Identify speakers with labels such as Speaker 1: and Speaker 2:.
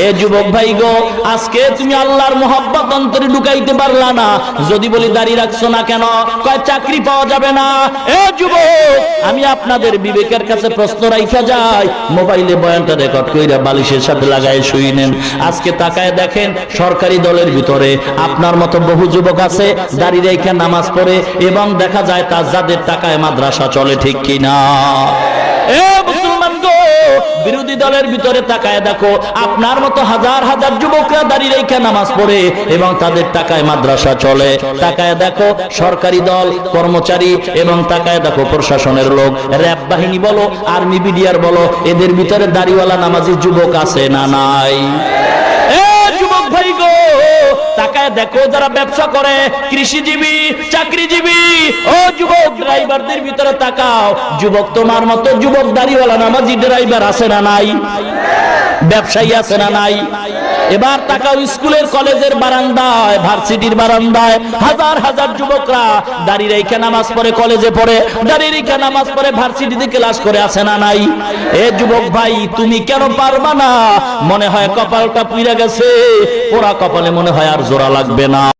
Speaker 1: এ যুবক ভাই গো, আজকে তুমি আল্লাহর মোহাব্বত অন্তরে ঢুকাইতে পারলা না। যদি বলি দাড়ি রাখছো না কেন? কয়, চাকরি পাওয়া যাবে না। এ যুবক, আমি আপনাদের বিবেকের কাছে প্রশ্ন রাইখা যাই। মোবাইলে বয়ানটা রেকর্ড কইরা বালিশের সাথে লাগায় শুই নেন। আজকে তাকায় দেখেন সরকারি দলের ভিতরে আপনার মতো বহু যুবক আছে, দাড়ি রেখে নামাজ পড়ে, এবং দেখা যায় তার যাদের টাকায় মাদ্রাসা চলে ঠিক কিনা। এ বিরোধী দলের ভিতরে তাকায় দেখো, আপনার মতো হাজার হাজার যুবকরা দাঁড়িয়ে রেখে নামাজ পড়ে এবং তাদের টাকায় মাদ্রাসা চলে। তাকায় দেখো, সরকারি দল, কর্মচারী এবং তাকায় দেখো প্রশাসনের লোক। র্যাব বাহিনী বলো, আর্মি বিডিআর বলো, এদের ভিতরে দাড়িওয়ালা নামাজি যুবক আছে না নাই? যুবক ভাই গো, তাকায় দেখো যারা ব্যবসা করে, কৃষিজীবী, চাকরিজীবী, ও ড্রাইভারদের ভিতরে তাকাও। যুবক তোমার মতো যুবক দাড়িওয়ালা নামাজি ড্রাইভার আছে না নাই? ব্যবসায়ী আছে না নাই? এবার তাকাও স্কুলের কলেজের বারান্দায়, ভার্সিটির বারান্দায়। হাজার হাজার যুবকরা দাঁড়িয়ে রেখে নামাজ পড়ে কলেজে পড়ে দাঁড়িয়ে রেখে নামাজ পড়ে ভার্সিটিতে ক্লাস করে আছে না নাই? এ যুবক ভাই, তুমি কেন পারবা না? মনে হয় কপালটা পুইরা গেছে। ওরা কপালে মনে হয় আর জোড়া লাগবে না।